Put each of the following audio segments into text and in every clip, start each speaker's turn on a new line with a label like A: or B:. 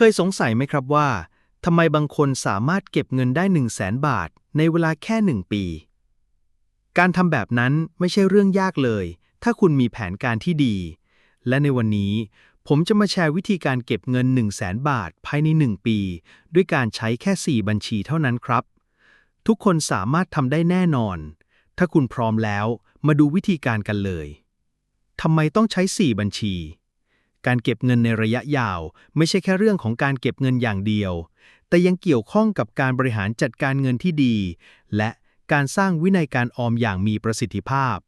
A: เคยสงสัยไหมครับว่าทำไมบางคนสามารถเก็บเงินได้ 1 0 0 0 0แสนบาท ในเวลาแค่ 1 ปี การทำแบบนั้นไม่ใช่เรื่องยากเลย ถ้าคุณมีแผนการที่ดี และในวันนี้ ผมจะมาแชร์วิธีการเก็บเงิน 1 0 0 0 0แสนบาท ภายใน 1 ปี ด้วยการใช้แค่ 4 บัญชีเท่านั้นครับ ทุกคนสามารถทำได้แน่นอน ถ้าคุณพร้อมแล้ว มาดูวิธีการกันเลยทำไมต้องใช้ 4 บัญชี การเก็บเงินในระยะยาว ไม่ใช่แค่เรื่องของการเก็บเงินอย่างเดียว แต่ยังเกี่ยวข้องกับการบริหารจัดการเงินที่ดี และการสร้างวินัยการออมอย่างมีประสิทธิภาพ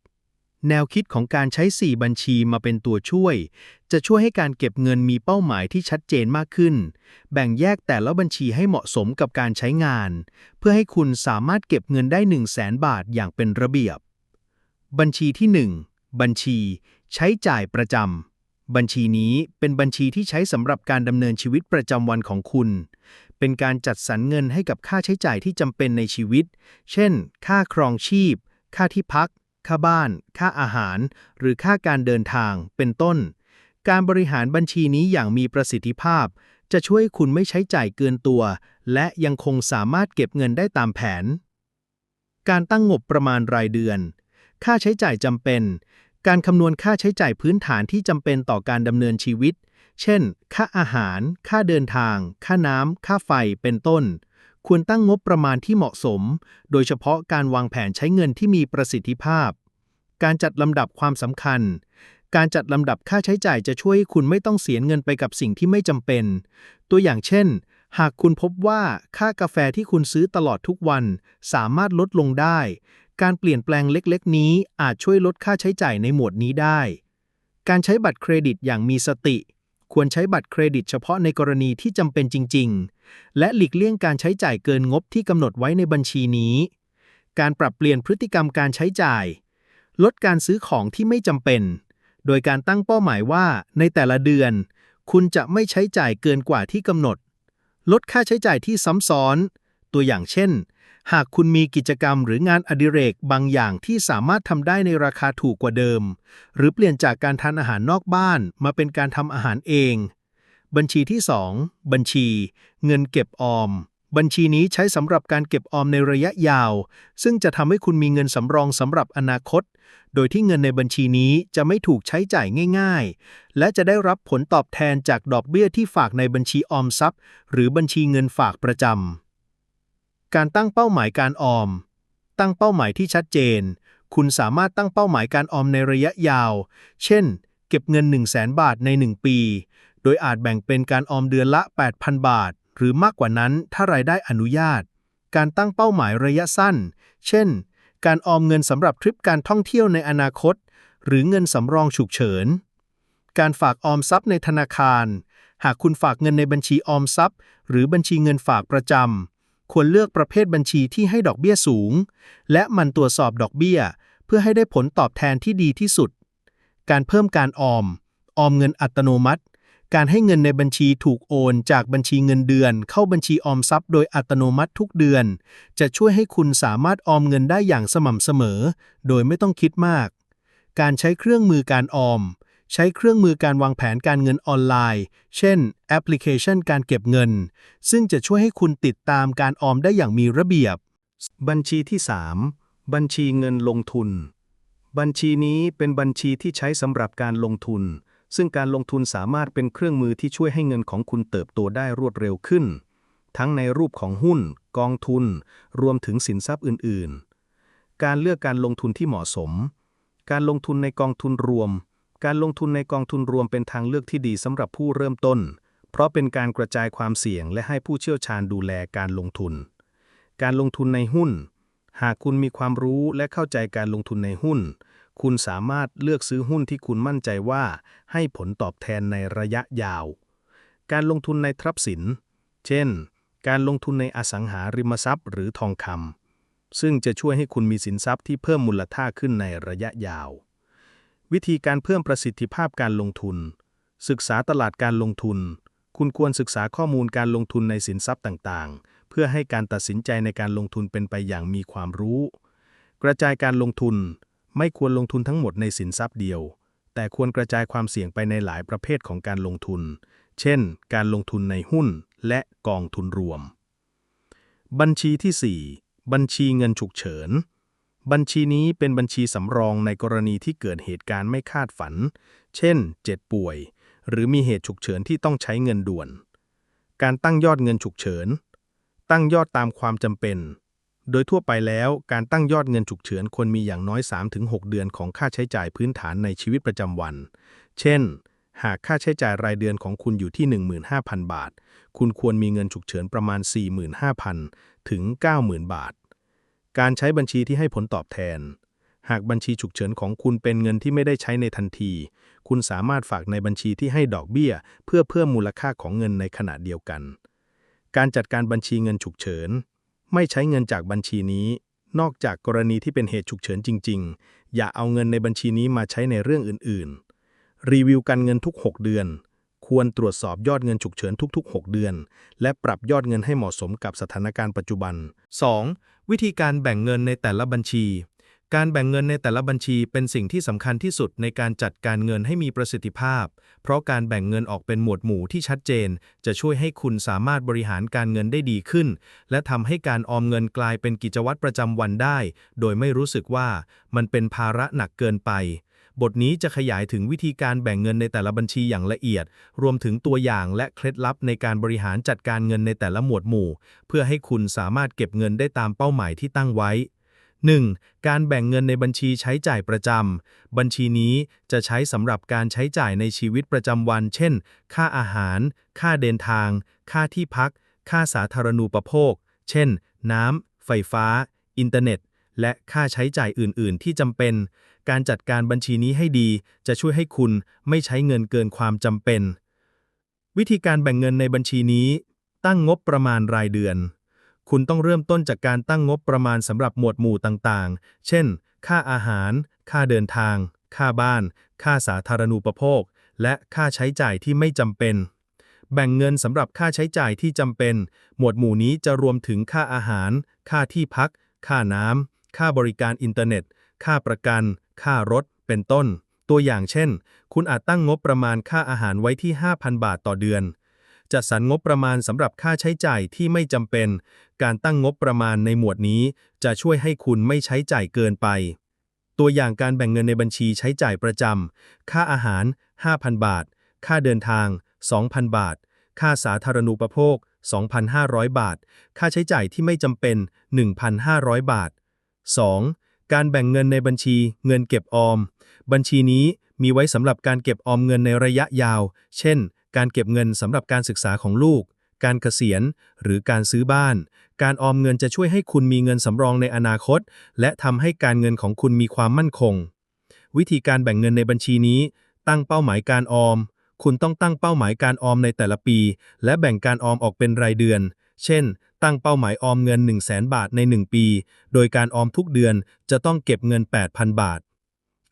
A: แนวคิดของการใช้ 4 บัญชีมาเป็นตัวช่วย จะช่วยให้การเก็บเงินมีเป้าหมายที่ชัดเจนมากขึ้น แบ่งแยกแต่ละบัญชีให้เหมาะสมกับการใช้งาน เพื่อให้คุณสามารถเก็บเงินได้ 1 0 0 0 0แสนบาทอย่างเป็นระเบียบ บัญชีที่ 1 บัญชี ใช้จ่ายประจำ บัญชีนี้เป็นบัญชีที่ใช้สำหรับการดำเนินชีวิตประจำวันของคุณ เป็นการจัดสรรเงินให้กับค่าใช้จ่ายที่จำเป็นในชีวิต เช่น ค่าครองชีพ ค่าที่พัก ค่าบ้าน ค่าอาหาร หรือค่าการเดินทาง เป็นต้น การบริหารบัญชีนี้อย่างมีประสิทธิภาพ จะช่วยคุณไม่ใช้จ่ายเกินตัว และยังคงสามารถเก็บเงินได้ตามแผน การตั้งงบประมาณรายเดือน ค่าใช้จ่ายจำเป็น การคำนวณค่าใช้จ่ายพื้นฐานที่จำเป็นต่อการดำเนินชีวิต เช่น ค่าอาหาร ค่าเดินทาง ค่าน้ำ ค่าไฟ เป็นต้น ควรตั้งงบประมาณที่เหมาะสม โดยเฉพาะการวางแผนใช้เงินที่มีประสิทธิภาพ การจัดลำดับความสำคัญ การจัดลำดับค่าใช้จ่ายจะช่วยให้คุณไม่ต้องเสียเงินไปกับสิ่งที่ไม่จำเป็น ตัวอย่างเช่น หากคุณพบว่าค่ากาแฟที่คุณซื้อตลอดทุกวันสามารถลดลงได้ การเปลี่ยนแปลงเล็กๆ นี้อาจช่วยลดค่าใช้จ่ายในหมวดนี้ได้ การใช้บัตรเครดิตอย่างมีสติ ควรใช้บัตรเครดิตเฉพาะในกรณีที่จำเป็นจริง ๆ และหลีกเลี่ยงการใช้จ่ายเกินงบที่กำหนดไว้ในบัญชีนี้ การปรับเปลี่ยนพฤติกรรมการใช้จ่าย ลดการซื้อของที่ไม่จำเป็น โดยการตั้งเป้าหมายว่า ในแต่ละเดือน คุณจะไม่ใช้จ่ายเกินกว่าที่กำหนด ลดค่าใช้จ่ายที่ซ้ำซ้อน ตัวอย่างเช่น หากคุณมีกิจกรรมหรืองานอดิเรกบางอย่างที่สามารถทำได้ในราคาถูกกว่าเดิม หรือเปลี่ยนจากการทานอาหารนอกบ้านมาเป็นการทำอาหารเอง บัญชีที่ 2 บัญชี เงินเก็บออม บัญชีนี้ใช้สำหรับการเก็บออมในระยะยาว ซึ่งจะทำให้คุณมีเงินสำรองสำหรับอนาคต โดยที่เงินในบัญชีนี้จะไม่ถูกใช้จ่ายง่าย ๆ และจะได้รับผลตอบแทนจากดอกเบี้ยที่ฝากในบัญชีออมทรัพย์ หรือบัญชีเงินฝากประจำ การตั้งเป้าหมายการออม ตั้งเป้าหมายที่ชัดเจน คุณสามารถตั้งเป้าหมายการออมในระยะยาว เช่น เก็บเงิน 1 0 0 0 0แบาทใน 1 ปี โดยอาจแบ่งเป็นการออมเดือนละ 8,000 บาท หรือมากกว่านั้นถ้ารายได้อนุญาต การตั้งเป้าหมายระยะสั้น เช่น การออมเงินสำหรับทริปการท่องเที่ยวในอนาคต หรือเงินสำรองฉุกเฉิน การฝากออมทรัพย์ในธนาคาร หากคุณฝากเงินในบัญชีออมทรัพย์ หรือบัญชีเงินฝากประจำ ควรเลือกประเภทบัญชีที่ให้ดอกเบี้ยสูง และมันตรวจสอบดอกเบี้ย เพื่อให้ได้ผลตอบแทนที่ดีที่สุด การเพิ่มการออม ออมเงินอัตโนมัติ การให้เงินในบัญชีถูกโอน จากบัญชีเงินเดือน เข้าบัญชีออมทรัพย์โดยอัตโนมัติทุกเดือน จะช่วยให้คุณสามารถออมเงินได้อย่างสม่ำเสมอ โดยไม่ต้องคิดมาก การใช้เครื่องมือการออม ใช้เครื่องมือการวางแผนการเงินออนไลน์ เช่น แอปพลิเคชันการเก็บเงิน ซึ่งจะช่วยให้คุณติดตามการออมได้อย่างมีระเบียบ บัญชีที่ 3 บัญชีเงินลงทุน บัญชีนี้เป็นบัญชีที่ใช้สำหรับการลงทุน ซึ่งการลงทุนสามารถเป็นเครื่องมือที่ช่วยให้เงินของคุณเติบโตได้รวดเร็วขึ้น ทั้งในรูปของหุ้น กองทุน รวมถึงสินทรัพย์อื่น ๆ การเลือกการลงทุนที่เหมาะสม การลงทุนในกองทุนรวม การลงทุนในกองทุนรวมเป็นทางเลือกที่ดีสำหรับผู้เริ่มต้น เพราะเป็นการกระจายความเสี่ยงและให้ผู้เชี่ยวชาญดูแลการลงทุน การลงทุนในหุ้น หากคุณมีความรู้และเข้าใจการลงทุนในหุ้น คุณสามารถเลือกซื้อหุ้นที่คุณมั่นใจว่า ให้ผลตอบแทนในระยะยาว การลงทุนในทรัพย์สิน เช่น การลงทุนในอสังหาริมทรัพย์ หรือทองคำซึ่งจะช่วยให้คุณมีสินทรัพย์ที่เพิ่มมูลค่าขึ้นในระยะยาว วิธีการเพิ่มประสิทธิภาพการลงทุน ศึกษาตลาดการลงทุน คุณควรศึกษาข้อมูลการลงทุนในสินทรัพย์ต่างๆ เพื่อให้การตัดสินใจในการลงทุนเป็นไปอย่างมีความรู้ กระจายการลงทุน ไม่ควรลงทุนทั้งหมดในสินทรัพย์เดียว แต่ควรกระจายความเสี่ยงไปในหลายประเภทของการลงทุน
B: เช่น การลงทุนในหุ้นและกองทุนรวม บัญชีที่ 4 บัญชีเงินฉุกเฉิน บัญชีนี้เป็นบัญชีสำรองในกรณีที่เกิดเหตุการณ์ไม่คาดฝัน เช่น เจ็บป่วย หรือมีเหตุฉุกเฉินที่ต้องใช้เงินด่วน การตั้งยอดเงินฉุกเฉิน ตั้งยอดตามความจำเป็น โดยทั่วไปแล้ว การตั้งยอดเงินฉุกเฉินควรมีอย่างน้อย 3-6 เดือนของค่าใช้จ่ายพื้นฐานในชีวิตประจำวัน เช่น หากค่าใช้จ่ายรายเดือนของคุณอยู่ที่ 15,000 บาท คุณควรมีเงินฉุกเฉินประมาณ 45,000 ถึง 90,000 บาท การใช้บัญชีที่ให้ผลตอบแทน หากบัญชีฉุกเฉินของคุณเป็นเงินที่ไม่ได้ใช้ในทันที คุณสามารถฝากในบัญชีที่ให้ดอกเบี้ย เพื่อเพิ่มมูลค่าของเงินในขณะเดียวกัน การจัดการบัญชีเงินฉุกเฉิน ไม่ใช้เงินจากบัญชีนี้ นอกจากกรณีที่เป็นเหตุฉุกเฉินจริง ๆ อย่าเอาเงินในบัญชีนี้มาใช้ในเรื่องอื่น ๆ รีวิวการเงินทุก 6 เดือน ควรตรวจสอบยอดเงินฉุกเฉินทุกๆ 6 เดือน และปรับยอดเงินให้เหมาะสมกับสถานการณ์ปัจจุบัน
C: 2. วิธีการแบ่งเงินในแต่ละบัญชี การแบ่งเงินในแต่ละบัญชีเป็นสิ่งที่สำคัญที่สุดในการจัดการเงินให้มีประสิทธิภาพ เพราะการแบ่งเงินออกเป็นหมวดหมู่ที่ชัดเจน จะช่วยให้คุณสามารถบริหารการเงินได้ดีขึ้น และทำให้การออมเงินกลายเป็นกิจวัตรประจำวันได้ โดยไม่รู้สึกว่ามันเป็นภาระหนักเกินไป บทนี้จะขยายถึงวิธีการแบ่งเงินในแต่ละบัญชีอย่างละเอียด รวมถึงตัวอย่างและเคล็ดลับในการบริหารจัดการเงินในแต่ละหมวดหมู่ เพื่อให้คุณสามารถเก็บเงินได้ตามเป้าหมายที่ตั้งไว้ 1. การแบ่งเงินในบัญชีใช้จ่ายประจำ บัญชีนี้จะใช้สำหรับการใช้จ่ายในชีวิตประจำวัน เช่น ค่าอาหาร ค่าเดินทาง ค่าที่พัก ค่าสาธารณูปโภค เช่น น้ำ ไฟฟ้า อินเทอร์เน็ต และค่าใช้จ่ายอื่น ๆ ที่จำเป็น การจัดการบัญชีนี้ให้ดี จะช่วยให้คุณไม่ใช้เงินเกินความจำเป็น วิธีการแบ่งเงินในบัญชีนี้ ตั้งงบประมาณรายเดือน คุณต้องเริ่มต้นจากการตั้งงบประมาณสำหรับหมวดหมู่ต่าง ๆ เช่น ค่าอาหาร ค่าเดินทาง ค่าบ้าน ค่าสาธารณูปโภค และค่าใช้จ่ายที่ไม่จำเป็นแบ่งเงินสำหรับค่าใช้จ่ายที่จำเป็น หมวดหมู่นี้จะรวมถึงค่าอาหาร ค่าที่พัก ค่าน้ำ ค่าบริการอินเทอร์เน็ต ค่าประกัน ค่ารถ เป็นต้น ตัวอย่างเช่น คุณอาจตั้งงบประมาณค่าอาหารไว้ที่ 5,000 บาทต่อเดือน จัดสรรงบประมาณสำหรับค่าใช้จ่ายที่ไม่จำเป็น การตั้งงบประมาณในหมวดนี้ จะช่วยให้คุณไม่ใช้จ่ายเกินไป ตัวอย่างการแบ่งเงินในบัญชีใช้จ่ายประจำ ค่าอาหาร 5,000 บาท ค่าเดินทาง 2,000 บาท ค่าสาธารณูปโภค 2,500 บาท ค่าใช้จ่ายที่ไม่จำเป็น 1,500 บาท 2. การแบ่งเงินในบัญชีเงินเก็บออม บัญชีนี้มีไว้สำหรับการเก็บออมเงินในระยะยาว เช่น การเก็บเงินสำหรับการศึกษาของลูก การเกษียณ หรือการซื้อบ้าน การออมเงินจะช่วยให้คุณมีเงินสำรองในอนาคต และทำให้การเงินของคุณมีความมั่นคง วิธีการแบ่งเงินในบัญชีนี้ ตั้งเป้าหมายการออม คุณต้องตั้งเป้าหมายการออมในแต่ละปี และแบ่งการออมออกเป็นรายเดือน เช่น ตั้งเป้าหมายออมเงิน 1 0 0 0 0แบาทใน 1 ปี โดยการออมทุกเดือนจะต้องเก็บเงิน 8,000 บาท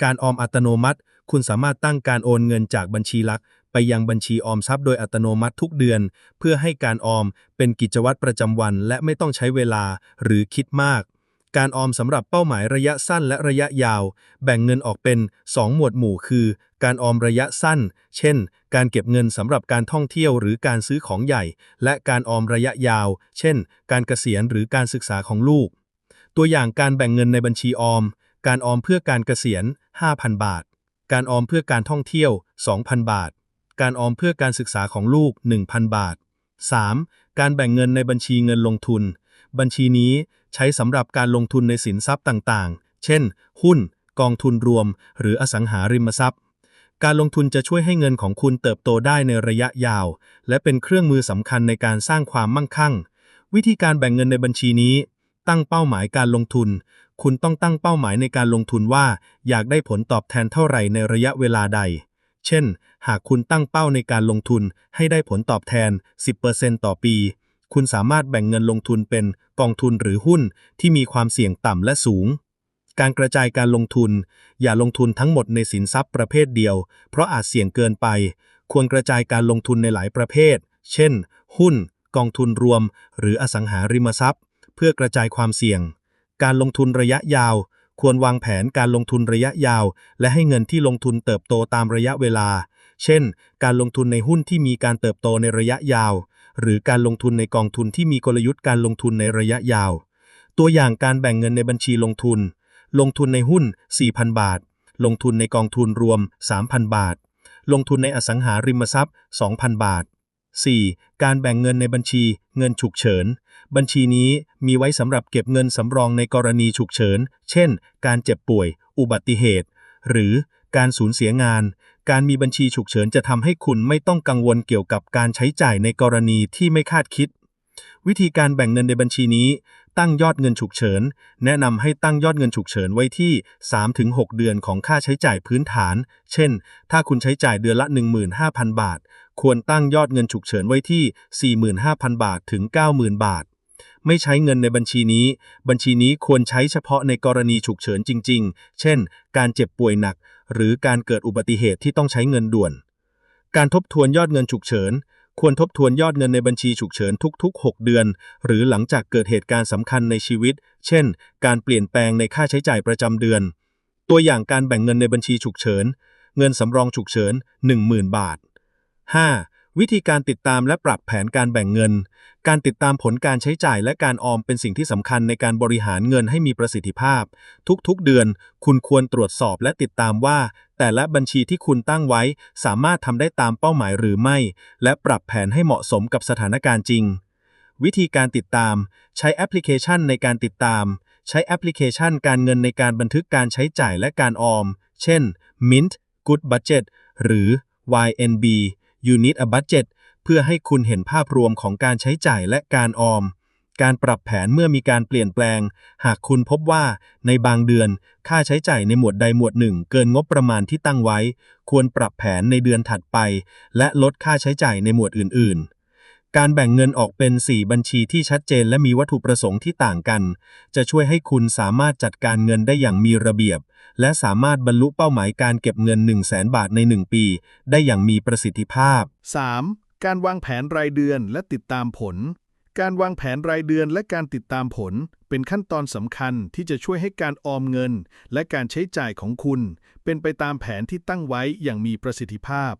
C: การออมอัตโนมัติ คุณสามารถตั้งการโอนเงินจากบัญชีหลัก ไปยังบัญชีออมทรัพย์โดยอัตโนมัติทุกเดือน เพื่อให้การออมเป็นกิจวัตรประจำวัน และไม่ต้องใช้เวลาหรือคิดมากการออมสำหรับเป้าหมายระยะสั้นและระยะยาว แบ่งเงินออกเป็น 2 หมวดหมู่คือ การออมระยะสั้น เช่น การเก็บเงินสำหรับการท่องเที่ยวหรือการซื้อของใหญ่ และการออมระยะยาว เช่น การเกษียณหรือการศึกษาของลูก ตัวอย่างการแบ่งเงินในบัญชีออม การออมเพื่อการเกษียณ 5,000 บาท การออมเพื่อการท่องเที่ยว 2,000 บาท การออมเพื่อการศึกษาของลูก 1,000 บาท 3. การแบ่งเงินในบัญชีเงินลงทุน บัญชีนี้ใช้สำหรับการลงทุนในสินทรัพย์ต่างๆ เช่น หุ้น กองทุนรวม หรืออสังหาริมทรัพย์ การลงทุนจะช่วยให้เงินของคุณเติบโตได้ในระยะยาว และเป็นเครื่องมือสำคัญในการสร้างความมั่งคั่ง วิธีการแบ่งเงินในบัญชีนี้ ตั้งเป้าหมายการลงทุน คุณต้องตั้งเป้าหมายในการลงทุนว่า อยากได้ผลตอบแทนเท่าไหร่ในระยะเวลาใด เช่น หากคุณตั้งเป้าในการลงทุนให้ได้ผลตอบแทน 10%ต่อปี คุณสามารถแบ่งเงินลงทุนเป็นกองทุนหรือหุ้นที่มีความเสี่ยงต่ำและสูง การกระจายการลงทุน อย่าลงทุนทั้งหมดในสินทรัพย์ประเภทเดียว เพราะอาจเสี่ยงเกินไป ควรกระจายการลงทุนในหลายประเภท เช่น หุ้น กองทุนรวม หรืออสังหาริมทรัพย์ เพื่อกระจายความเสี่ยง การลงทุนระยะยาว ควรวางแผนการลงทุนระยะยาว และให้เงินที่ลงทุนเติบโตตามระยะเวลา เช่น การลงทุนในหุ้นที่มีการเติบโตในระยะยาว หรือการลงทุนในกองทุนที่มีกลยุทธ์การลงทุนในระยะยาว ตัวอย่างการแบ่งเงินในบัญชีลงทุน ลงทุนในหุ้น 4,000 บาท ลงทุนในกองทุนรวม 3,000 บาท ลงทุนในอสังหาริมทรัพย์ 2,000 บาท 4. การแบ่งเงินในบัญชีเงินฉุกเฉิน บัญชีนี้มีไว้สำหรับเก็บเงินสำรองในกรณีฉุกเฉิน เช่น การเจ็บป่วย อุบัติเหตุ หรือการสูญเสียงาน การมีบัญชีฉุกเฉินจะทำให้คุณไม่ต้องกังวลเกี่ยวกับการใช้จ่ายในกรณีที่ไม่คาดคิด วิธีการแบ่งเงินในบัญชีนี้ ตั้งยอดเงินฉุกเฉิน แนะนำให้ตั้งยอดเงินฉุกเฉินไว้ที่ 3-6 เดือนของค่าใช้จ่ายพื้นฐาน เช่น ถ้าคุณใช้จ่ายเดือนละ 15,000 บาท ควรตั้งยอดเงินฉุกเฉินไว้ที่ 45,000 บาทถึง 90,000 บาท ไม่ใช้เงินในบัญชีนี้ บัญชีนี้ควรใช้เฉพาะในกรณีฉุกเฉินจริง ๆ เช่น การเจ็บป่วยหนัก หรือการเกิดอุบัติเหตุที่ต้องใช้เงินด่วน การทบทวนยอดเงินฉุกเฉิน ควรทบทวนยอดเงินในบัญชีฉุกเฉินทุกๆ 6 เดือน หรือหลังจากเกิดเหตุการณ์สำคัญในชีวิต เช่น การเปลี่ยนแปลงในค่าใช้จ่ายประจำเดือน ตัวอย่างการแบ่งเงินในบัญชีฉุกเฉิน เงินสำรองฉุกเฉิน 10,000 บาท 5. วิธีการติดตามและปรับแผนการแบ่งเงิน การติดตามผลการใช้จ่ายและการออมเป็นสิ่งที่สำคัญในการบริหารเงินให้มีประสิทธิภาพ ทุกๆเดือน คุณควรตรวจสอบและติดตามว่า แต่ละบัญชีที่คุณตั้งไว้ สามารถทำได้ตามเป้าหมายหรือไม่ และปรับแผนให้เหมาะสมกับสถานการณ์จริง วิธีการติดตาม ใช้แอปพลิเคชันในการติดตาม ใช้แอปพลิเคชันการเงินในการบันทึกการใช้จ่ายและการออม เช่น Mint Good Budget หรือ YNB You Need a Budget เพื่อให้คุณเห็นภาพรวมของการใช้จ่ายและการออม การปรับแผนเมื่อมีการเปลี่ยนแปลง หากคุณพบว่าในบางเดือนค่าใช้จ่ายในหมวดใดหมวดหนึ่ง เกินงบประมาณที่ตั้งไว้ ควรปรับแผนในเดือนถัดไป และลดค่าใช้จ่ายในหมวดอื่นๆ การแบ่งเงินออกเป็น 4 บัญชีที่ชัดเจนและมีวัตถุประสงค์ที่ต่างกัน จะช่วยให้คุณสามารถจัดการเงินได้อย่างมีระเบียบ และสามารถบรรลุเป้าหมายการเก็บเงิน 1 0 0 0 0แบาทใน 1 ปี ได้อย่างมีประสิทธิภาพ
D: 3. การวางแผนรายเดือนและติดตามผล การวางแผนรายเดือนและการติดตามผล เป็นขั้นตอนสำคัญที่จะช่วยให้การออมเงิน และการใช้จ่ายของคุณ เป็นไปตามแผนที่ตั้งไว้อย่างมีประสิทธิภาพ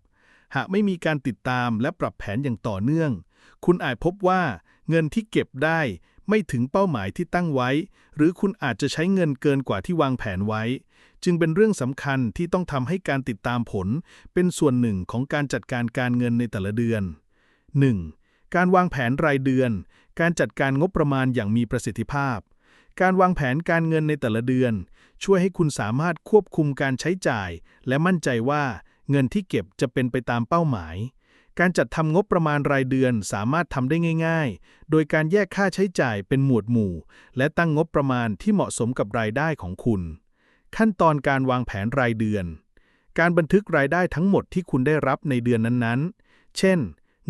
D: หากไม่มีการติดตามและปรับแผนอย่างต่อเนื่อง คุณอาจพบว่าเงินที่เก็บได้ไม่ถึงเป้าหมายที่ตั้งไว้ หรือคุณอาจจะใช้เงินเกินกว่าที่วางแผนไว้ จึงเป็นเรื่องสำคัญที่ต้องทำให้การติดตามผล เป็นส่วนหนึ่งของการจัดการการเงินในแต่ละเดือน 1. การวางแผนรายเดือน การจัดการงบประมาณอย่างมีประสิทธิภาพ การวางแผนการเงินในแต่ละเดือน ช่วยให้คุณสามารถควบคุมการใช้จ่าย และมั่นใจว่าเงินที่เก็บจะเป็นไปตามเป้าหมาย การจัดทำงบประมาณรายเดือนสามารถทำได้ง่าย ๆ โดยการแยกค่าใช้จ่ายเป็นหมวดหมู่ และตั้งงบประมาณที่เหมาะสมกับรายได้ของคุณ ขั้นตอนการวางแผนรายเดือน การบันทึกรายได้ทั้งหมดที่คุณได้รับในเดือนนั้นๆ เช่น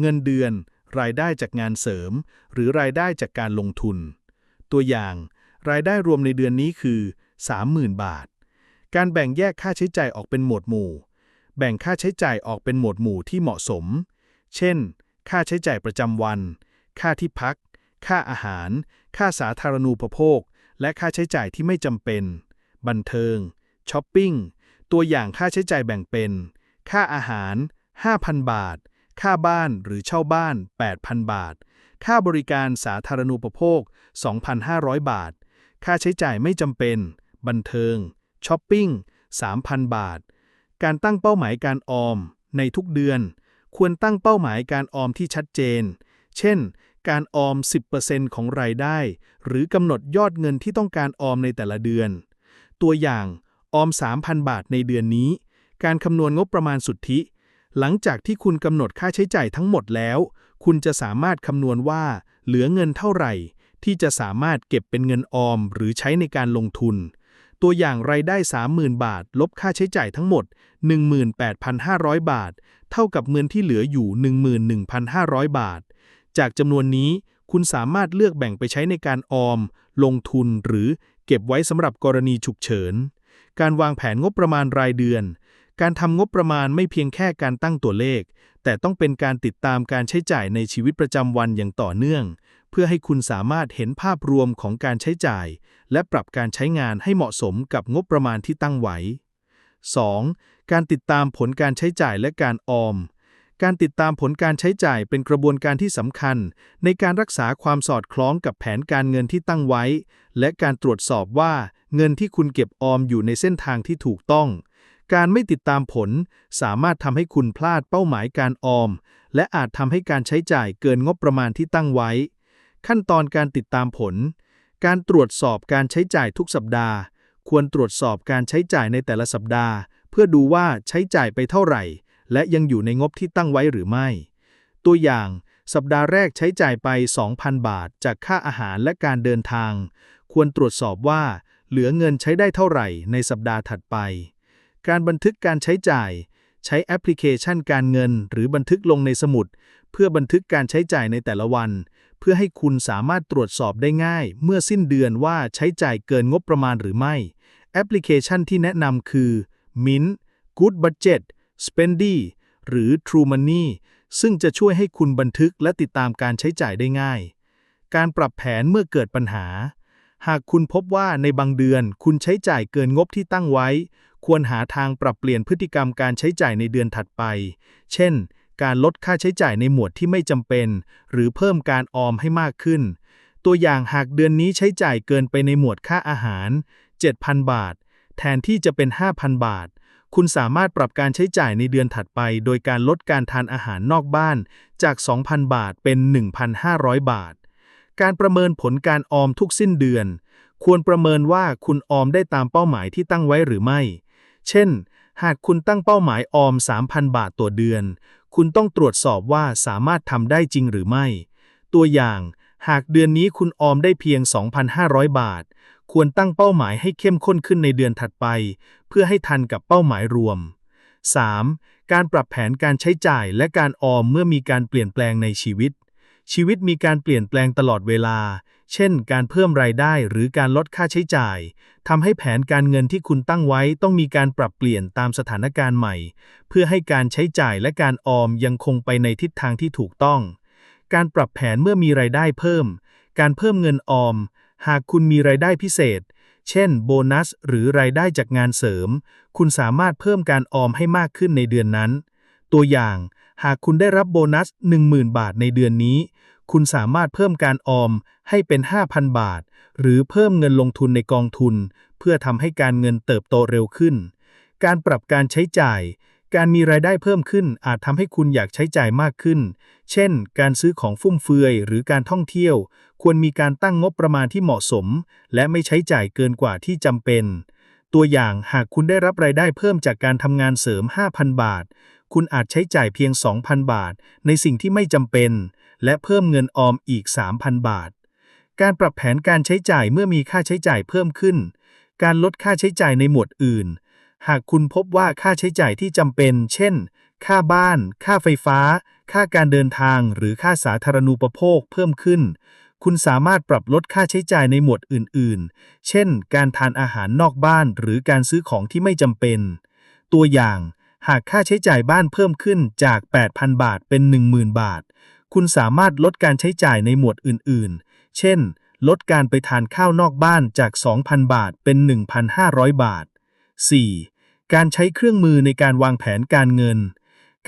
D: เงินเดือน รายได้จากงานเสริม หรือรายได้จากการลงทุน ตัวอย่าง รายได้รวมในเดือนนี้คือ 30,000 บาท การแบ่งแยกค่าใช้จ่ายออกเป็นหมวดหมู่ แบ่งค่าใช้จ่ายออกเป็นหมวดหมู่ที่เหมาะสม เช่น ค่าใช้จ่ายประจำวัน ค่าที่พัก ค่าอาหาร ค่าสาธารณูปโภค และค่าใช้จ่ายที่ไม่จำเป็น บันเทิง ช้อปปิ้ง ตัวอย่างค่าใช้จ่ายแบ่งเป็น ค่าอาหาร 5,000 บาท ค่าบ้านหรือเช่าบ้าน 8,000 บาท ค่าบริการสาธารณูปโภค 2,500 บาท ค่าใช้จ่ายไม่จำเป็น บันเทิง ช้อปปิ้ง 3,000 บาท การตั้งเป้าหมายการออมในทุกเดือน ควรตั้งเป้าหมายการออมที่ชัดเจน เช่น การออม 10%ของรายได้ หรือกำหนดยอดเงินที่ต้องการออมในแต่ละเดือน ตัวอย่าง ออม 3,000 บาทในเดือนนี้ การคำนวณงบประมาณสุทธิ หลังจากที่คุณกำหนดค่าใช้จ่ายทั้งหมดแล้ว คุณจะสามารถคำนวณว่า เหลือเงินเท่าไหร่ ที่จะสามารถเก็บเป็นเงินออม หรือใช้ในการลงทุนตัวอย่างรายได้ 30,000 บาท ลบค่าใช้จ่ายทั้งหมด 18,500 บาท เท่ากับเงินที่เหลืออยู่ 11,500 บาท จากจำนวนนี้คุณสามารถเลือกแบ่งไปใช้ในการออม ลงทุนหรือเก็บไว้สำหรับกรณีฉุกเฉิน การวางแผนงบประมาณรายเดือน การทำงบประมาณไม่เพียงแค่การตั้งตัวเลข แต่ต้องเป็นการติดตามการใช้จ่ายในชีวิตประจำวันอย่างต่อเนื่อง เพื่อให้คุณสามารถเห็นภาพรวมของการใช้จ่าย และปรับการใช้งานให้เหมาะสมกับงบประมาณที่ตั้งไว้ 2. การติดตามผลการใช้จ่ายและการออม การติดตามผลการใช้จ่ายเป็นกระบวนการที่สำคัญ ในการรักษาความสอดคล้องกับแผนการเงินที่ตั้งไว้ และการตรวจสอบว่าเงินที่คุณเก็บออมอยู่ในเส้นทางที่ถูกต้อง การไม่ติดตามผลสามารถทำให้คุณพลาดเป้าหมายการออม และอาจทำให้การใช้จ่ายเกินงบประมาณที่ตั้งไว้ ขั้นตอนการติดตามผล การตรวจสอบการใช้จ่ายทุกสัปดาห์ ควรตรวจสอบการใช้จ่ายในแต่ละสัปดาห์ เพื่อดูว่าใช้จ่ายไปเท่าไหร่ และยังอยู่ในงบที่ตั้งไว้หรือไม่ ตัวอย่างสัปดาห์แรกใช้จ่ายไป 2,000 บาท จากค่าอาหารและการเดินทาง ควรตรวจสอบว่า เหลือเงินใช้ได้เท่าไหร่ในสัปดาห์ถัดไป การบันทึกการใช้จ่าย ใช้แอปพลิเคชันการเงิน หรือบันทึกลงในสมุด เพื่อบันทึกการใช้จ่ายในแต่ละวัน เพื่อให้คุณสามารถตรวจสอบได้ง่าย เมื่อสิ้นเดือนว่าใช้จ่ายเกินงบประมาณหรือไม่ แอปพลิเคชันที่แนะนำคือ Mint Good Budget Spendy หรือ True Money ซึ่งจะช่วยให้คุณบันทึกและติดตามการใช้จ่ายได้ง่าย การปรับแผนเมื่อเกิดปัญหา หากคุณพบว่าในบางเดือนคุณใช้จ่ายเกินงบที่ตั้งไว้ ควรหาทางปรับเปลี่ยนพฤติกรรมการใช้จ่ายในเดือนถัดไป เช่น การลดค่าใช้จ่ายในหมวดที่ไม่จำเป็น หรือเพิ่มการออมให้มากขึ้น ตัวอย่างหากเดือนนี้ใช้จ่ายเกินไปในหมวดค่าอาหาร 7,000 บาท แทนที่จะเป็น 5,000 บาท คุณสามารถปรับการใช้จ่ายในเดือนถัดไป โดยการลดการทานอาหารนอกบ้านจาก 2,000 บาทเป็น 1,500 บาท การประเมินผลการออมทุกสิ้นเดือน ควรประเมินว่าคุณออมได้ตามเป้าหมายที่ตั้งไว้หรือไม่ เช่น หากคุณตั้งเป้าหมายออม 3,000 บาทต่อเดือน คุณต้องตรวจสอบว่าสามารถทำได้จริงหรือไม่ ตัวอย่างหากเดือนนี้คุณออมได้เพียง 2,500 บาท ควรตั้งเป้าหมายให้เข้มข้นขึ้นในเดือนถัดไป เพื่อให้ทันกับเป้าหมายรวม 3. การปรับแผนการใช้จ่ายและการออมเมื่อมีการเปลี่ยนแปลงในชีวิต ชีวิตมีการเปลี่ยนแปลงตลอดเวลา เช่น การเพิ่มรายได้หรือการลดค่าใช้จ่าย ทำให้แผนการเงินที่คุณตั้งไว้ต้องมีการปรับเปลี่ยนตามสถานการณ์ใหม่ เพื่อให้การใช้จ่ายและการออมยังคงไปในทิศทางที่ถูกต้อง การปรับแผนเมื่อมีรายได้เพิ่ม การเพิ่มเงินออม หากคุณมีรายได้พิเศษ เช่น โบนัส หรือรายได้จากงานเสริม คุณสามารถเพิ่มการออมให้มากขึ้นในเดือนนั้น ตัวอย่าง หากคุณได้รับโบนัส 10,000 บาทในเดือนนี้ คุณสามารถเพิ่มการออมให้เป็น 5,000 บาท หรือเพิ่มเงินลงทุนในกองทุน เพื่อทำให้การเงินเติบโตเร็วขึ้น การปรับการใช้จ่าย การมีรายได้เพิ่มขึ้นอาจทำให้คุณอยากใช้จ่ายมากขึ้น เช่น การซื้อของฟุ่มเฟือยหรือการท่องเที่ยว ควรมีการตั้งงบประมาณที่เหมาะสม และไม่ใช้จ่ายเกินกว่าที่จำเป็น ตัวอย่างหากคุณได้รับรายได้เพิ่มจากการทำงานเสริม 5,000 บาท คุณอาจใช้จ่ายเพียง 2,000 บาท ในสิ่งที่ไม่จำเป็น และเพิ่มเงินออมอีก 3,000 บาท การปรับแผนการใช้จ่ายเมื่อมีค่าใช้จ่ายเพิ่มขึ้น การลดค่าใช้จ่ายในหมวดอื่น หากคุณพบว่าค่าใช้จ่ายที่จำเป็น เช่น ค่าบ้าน ค่าไฟฟ้า ค่าการเดินทาง หรือค่าสาธารณูปโภคเพิ่มขึ้น คุณสามารถปรับลดค่าใช้จ่ายในหมวดอื่น ๆ เช่น การทานอาหารนอกบ้าน หรือการซื้อของที่ไม่จำเป็น ตัวอย่าง หากค่าใช้จ่ายบ้านเพิ่มขึ้นจาก 8,000 บาทเป็น 10,000 บาท คุณสามารถลดการใช้จ่ายในหมวดอื่น ๆ เช่น ลดการไปทานข้าวนอกบ้านจาก 2,000 บาทเป็น 1,500 บาท 4. การใช้เครื่องมือในการวางแผนการเงิน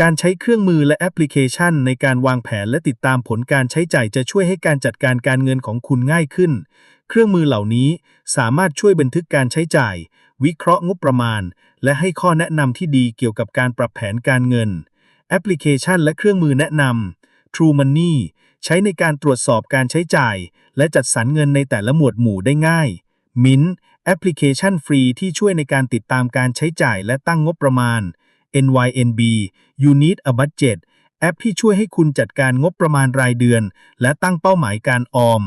D: การใช้เครื่องมือและแอปพลิเคชัน ในการวางแผนและติดตามผลการใช้จ่ายจะช่วยให้การจัดการการเงินของคุณง่ายขึ้น เครื่องมือเหล่านี้สามารถช่วยบันทึกการใช้จ่าย วิเคราะห์งบประมาณ และให้ข้อแนะนำที่ดีเกี่ยวกับการปรับแผนการเงิน แอปพลิเคชัน และเครื่องมือแนะนำ True Money ใช้ในการตรวจสอบการใช้จ่าย และจัดสรรเงินในแต่ละหมวดหมู่ได้ง่าย Mint อปพลิเคชันฟรีที่ช่วยในการติดตามการใช้จ่ายและตั้งงบประมาณ NYNB You Need a Budget แอปที่ช่วยให้คุณจัดการงบประมาณรายเดือน และตั้งเป้าหมายการออม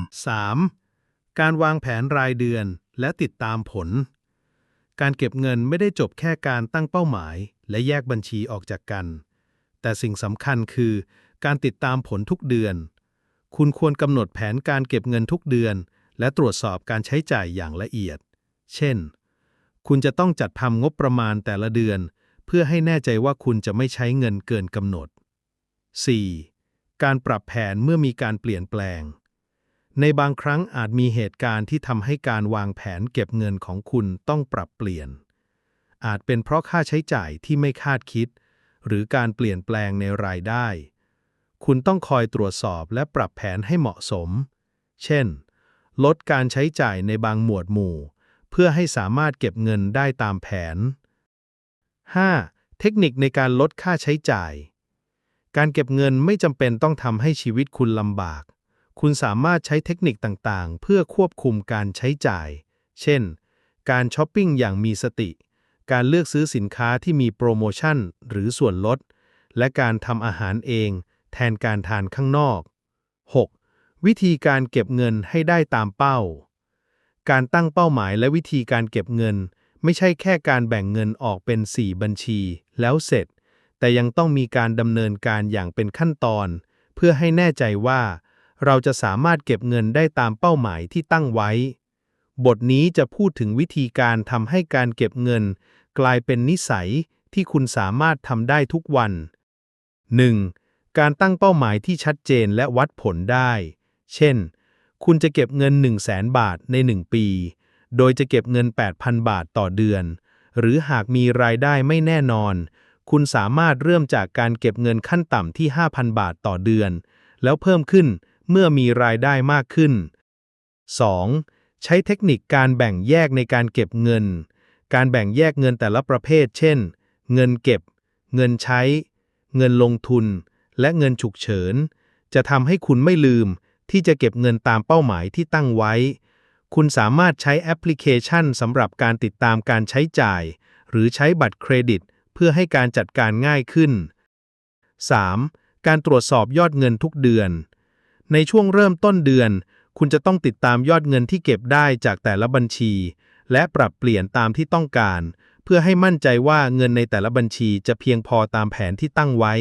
B: 3. การวางแผนรายเดือนและติดตามผล การเก็บเงินไม่ได้จบแค่การตั้งเป้าหมาย และแยกบัญชีออกจากกัน แต่สิ่งสำคัญคือการติดตามผลทุกเดือน คุณควรกำหนดแผนการเก็บเงินทุกเดือน และตรวจสอบการใช้จ่ายอย่างละเอียด เช่น คุณจะต้องจัดทำงบประมาณแต่ละเดือน เพื่อให้แน่ใจว่าคุณจะไม่ใช้เงินเกินกำหนด 4. การปรับแผนเมื่อมีการเปลี่ยนแปลง ในบางครั้งอาจมีเหตุการณ์ที่ทำให้การวางแผนเก็บเงินของคุณต้องปรับเปลี่ยน อาจเป็นเพราะค่าใช้จ่ายที่ไม่คาดคิด หรือการเปลี่ยนแปลงในรายได้ คุณต้องคอยตรวจสอบและปรับแผนให้เหมาะสม เช่น ลดการใช้จ่ายในบางหมวดหมู่ เพื่อให้สามารถเก็บเงินได้ตามแผน 5. เทคนิคในการลดค่าใช้จ่าย การเก็บเงินไม่จำเป็นต้องทำให้ชีวิตคุณลำบาก คุณสามารถใช้เทคนิคต่างๆ เพื่อควบคุมการใช้จ่าย เช่น การช้อปปิ้งอย่างมีสติ การเลือกซื้อสินค้าที่มีโปรโมชั่นหรือส่วนลด และการทำอาหารเอง แทนการทานข้างนอก 6. วิธีการเก็บเงินให้ได้ตามเป้า การตั้งเป้าหมายและวิธีการเก็บเงิน ไม่ใช่แค่การแบ่งเงินออกเป็น 4 บัญชี แล้วเสร็จ แต่ยังต้องมีการดำเนินการอย่างเป็นขั้นตอน เพื่อให้แน่ใจว่า เราจะสามารถเก็บเงินได้ตามเป้าหมายที่ตั้งไว้ บทนี้จะพูดถึงวิธีการทำให้การเก็บเงิน กลายเป็นนิสัยที่คุณสามารถทำได้ทุกวัน 1. การตั้งเป้าหมายที่ชัดเจนและวัดผลได้ เช่น คุณจะเก็บเงิน 1 0 0 0 0แบาทใน 1 ปี โดยจะเก็บเงิน 8,000 บาทต่อเดือน หรือหากมีรายได้ไม่แน่นอน คุณสามารถเริ่มจากการเก็บเงินขั้นต่ำที่ 5,000 บาทต่อเดือน แล้วเพิ่มขึ้นเมื่อมีรายได้มากขึ้น 2. ใช้เทคนิคการแบ่งแยกในการเก็บเงิน การแบ่งแยกเงินแต่ละประเภท เช่น เงินเก็บ เงินใช้ เงินลงทุน และเงินฉุกเฉิน จะทำให้คุณไม่ลืม ที่จะเก็บเงินตามเป้าหมายที่ตั้งไว้ คุณสามารถใช้แอปพลิเคชันสำหรับการติดตามการใช้จ่าย หรือใช้บัตรเครดิต เพื่อให้การจัดการง่ายขึ้น 3. การตรวจสอบยอดเงินทุกเดือน ในช่วงเริ่มต้นเดือน คุณจะต้องติดตามยอดเงินที่เก็บได้จากแต่ละบัญชี และปรับเปลี่ยนตามที่ต้องการ เพื่อให้มั่นใจว่าเงินในแต่ละบัญชีจะเพียงพอตามแผนที่ตั้งไว้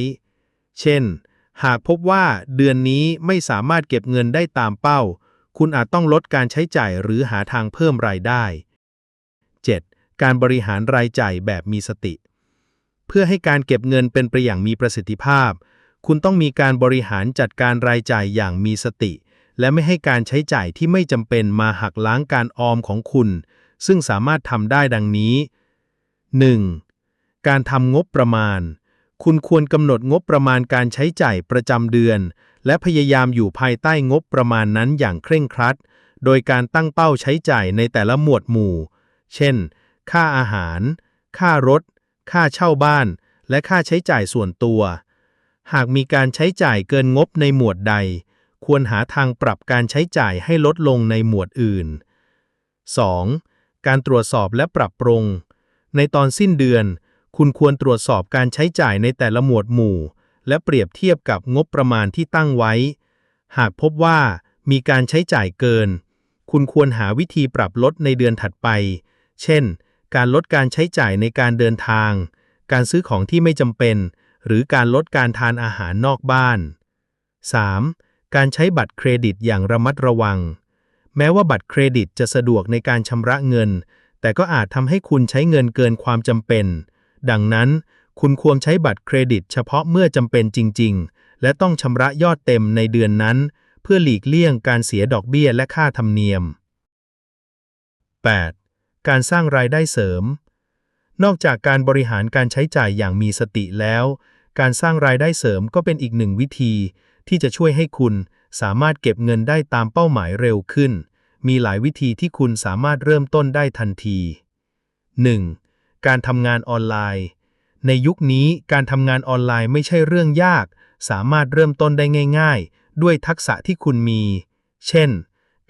B: เช่น หากพบว่าเดือนนี้ไม่สามารถเก็บเงินได้ตามเป้า คุณอาจต้องลดการใช้จ่ายหรือหาทางเพิ่มรายได้ 7. การบริหารรายจ่ายแบบมีสติ เพื่อให้การเก็บเงินเป็นไปอย่างมีประสิทธิภาพ คุณต้องมีการบริหารจัดการรายจ่ายอย่างมีสติ และไม่ให้การใช้จ่ายที่ไม่จำเป็นมาหักล้างการออมของคุณ ซึ่งสามารถทำได้ดังนี้ 1. การทำงบประมาณ คุณควรกำหนดงบประมาณการใช้จ่ายประจำเดือน และพยายามอยู่ภายใต้งบประมาณนั้นอย่างเคร่งครัด โดยการตั้งเป้าใช้จ่ายในแต่ละหมวดหมู่ เช่น ค่าอาหาร ค่ารถ ค่าเช่าบ้าน และค่าใช้จ่ายส่วนตัว หากมีการใช้จ่ายเกินงบในหมวดใด ควรหาทางปรับการใช้จ่ายให้ลดลงในหมวดอื่น 2. การตรวจสอบและปรับปรุง ในตอนสิ้นเดือน คุณควรตรวจสอบการใช้จ่ายในแต่ละหมวดหมู่ และเปรียบเทียบกับงบประมาณที่ตั้งไว้ หากพบว่ามีการใช้จ่ายเกิน คุณควรหาวิธีปรับลดในเดือนถัดไป เช่น การลดการใช้จ่ายในการเดินทาง การซื้อของที่ไม่จำเป็น หรือการลดการทานอาหารนอกบ้าน 3. การใช้บัตรเครดิตอย่างระมัดระวัง แม้ว่าบัตรเครดิตจะสะดวกในการชำระเงิน แต่ก็อาจทำให้คุณใช้เงินเกินความจำเป็น ดังนั้น คุณควรใช้บัตรเครดิตเฉพาะเมื่อจำเป็นจริง ๆ และต้องชำระยอดเต็มในเดือนนั้น เพื่อหลีกเลี่ยงการเสียดอกเบี้ยและค่าธรรมเนียม 8. การสร้างรายได้เสริม นอกจากการบริหารการใช้จ่ายอย่างมีสติแล้ว การสร้างรายได้เสริมก็เป็นอีกหนึ่งวิธี ที่จะช่วยให้คุณสามารถเก็บเงินได้ตามเป้าหมายเร็วขึ้น มีหลายวิธีที่คุณสามารถเริ่มต้นได้ทันที 1. การทำงานออนไลน์ ในยุคนี้การทำงานออนไลน์ไม่ใช่เรื่องยาก สามารถเริ่มต้นได้ง่าย ๆ ด้วยทักษะที่คุณมี เช่น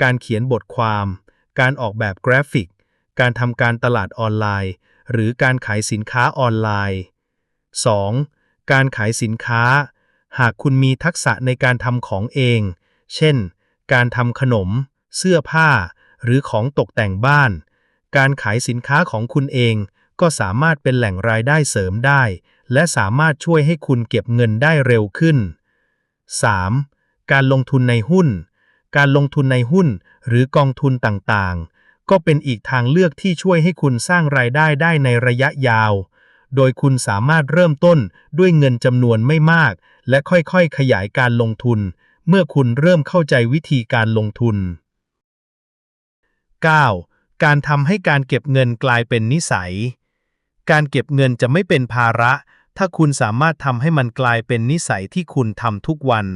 B: การเขียนบทความ การออกแบบกราฟิก การทำการตลาดออนไลน์ หรือการขายสินค้าออนไลน์ 2. การขายสินค้า หากคุณมีทักษะในการทำของเอง เช่น การทำขนม เสื้อผ้า หรือของตกแต่งบ้าน การขายสินค้าของคุณเอง ก็สามารถเป็นแหล่งรายได้เสริมได้ และสามารถช่วยให้คุณเก็บเงินได้เร็วขึ้น 3. การลงทุนในหุ้น การลงทุนในหุ้นหรือกองทุนต่างๆ ก็เป็นอีกทางเลือกที่ช่วยให้คุณสร้างรายได้ได้ในระยะยาว โดยคุณสามารถเริ่มต้นด้วยเงินจำนวนไม่มาก และค่อยๆ ขยายการลงทุน เมื่อคุณเริ่มเข้าใจวิธีการลงทุน 9. การทำให้การเก็บเงินกลายเป็นนิสัย
C: การเก็บเงินจะไม่เป็นภาระ ถ้าคุณสามารถทำให้มันกลายเป็นนิสัยที่คุณทำทุกวัน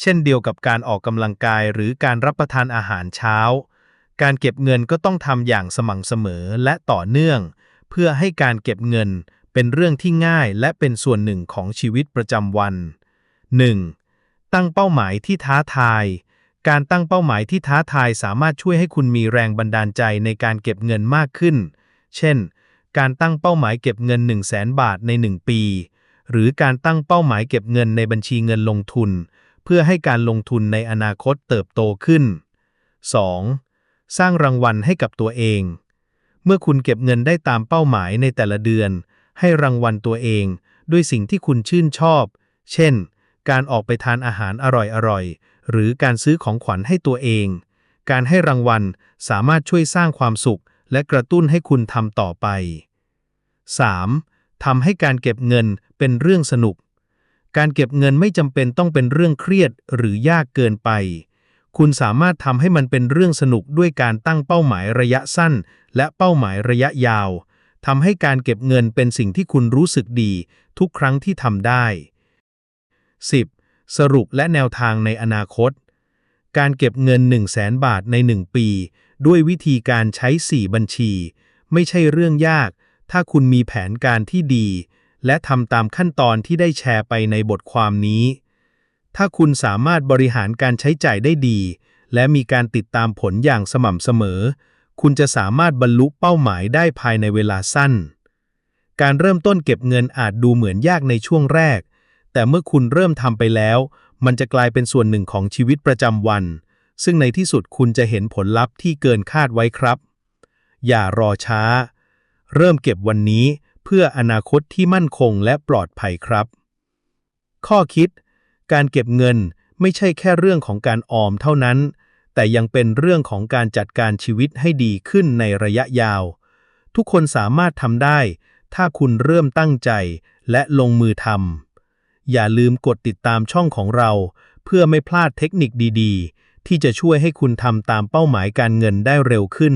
C: เช่นเดียวกับการออกกำลังกายหรือการรับประทานอาหารเช้า การเก็บเงินก็ต้องทำอย่างสม่ำเสมอและต่อเนื่อง เพื่อให้การเก็บเงินเป็นเรื่องที่ง่ายและเป็นส่วนหนึ่งของชีวิตประจำวัน 1. ตั้งเป้าหมายที่ท้าทาย การตั้งเป้าหมายที่ท้าทายสามารถช่วยให้คุณมีแรงบันดาลใจในการเก็บเงินมากขึ้น เช่น การตั้งเป้าหมายเก็บเงิน 1 0 0 0 0แบาทใน 1 ปี หรือการตั้งเป้าหมายเก็บเงินในบัญชีเงินลงทุน เพื่อให้การลงทุนในอนาคตเติบโตขึ้น 2. สร้างรางวัลให้กับตัวเอง เมื่อคุณเก็บเงินได้ตามเป้าหมายในแต่ละเดือน ให้รางวัลตัวเองด้วยสิ่งที่คุณชื่นชอบ เช่น การออกไปทานอาหารอร่อยๆ หรือการซื้อของขวัญให้ตัวเอง การให้รางวัลสามารถช่วยสร้างความสุข และกระตุ้นให้คุณทำต่อไป 3. ทำให้การเก็บเงินเป็นเรื่องสนุก การเก็บเงินไม่จำเป็นต้องเป็นเรื่องเครียดหรือยากเกินไป คุณสามารถทำให้มันเป็นเรื่องสนุกด้วยการตั้งเป้าหมายระยะสั้น และเป้าหมายระยะยาวทำให้การเก็บเงินเป็นสิ่งที่คุณรู้สึกดี ทุกครั้งที่ทำได้ 10. สรุปและแนวทางในอนาคต การเก็บเงิน 1 0 0 0 0แบาทใน 1 ปี ด้วยวิธีการใช้ 4 บัญชี ไม่ใช่เรื่องยาก ถ้าคุณมีแผนการที่ดี และทำตามขั้นตอนที่ได้แชร์ไปในบทความนี้ ถ้าคุณสามารถบริหารการใช้จ่ายได้ดี และมีการติดตามผลอย่างสม่ำเสมอ คุณจะสามารถบรรลุเป้าหมายได้ภายในเวลาสั้น การเริ่มต้นเก็บเงินอาจดูเหมือนยากในช่วงแรก แต่เมื่อคุณเริ่มทำไปแล้ว มันจะกลายเป็นส่วนหนึ่งของชีวิตประจำวัน ซึ่งในที่สุดคุณจะเห็นผลลัพธ์ที่เกินคาดไว้ครับ อย่ารอช้า เริ่มเก็บวันนี้เพื่ออนาคตที่มั่นคงและปลอดภัยครับ ข้อคิด การเก็บเงินไม่ใช่แค่เรื่องของการออมเท่านั้น แต่ยังเป็นเรื่องของการจัดการชีวิตให้ดีขึ้นในระยะยาว ทุกคนสามารถทำได้ ถ้าคุณเริ่มตั้งใจและลงมือทำอย่าลืมกดติดตามช่องของเรา เพื่อไม่พลาดเทคนิคดีๆ ที่จะช่วยให้คุณทำตามเป้าหมายการเงินได้เร็วขึ้น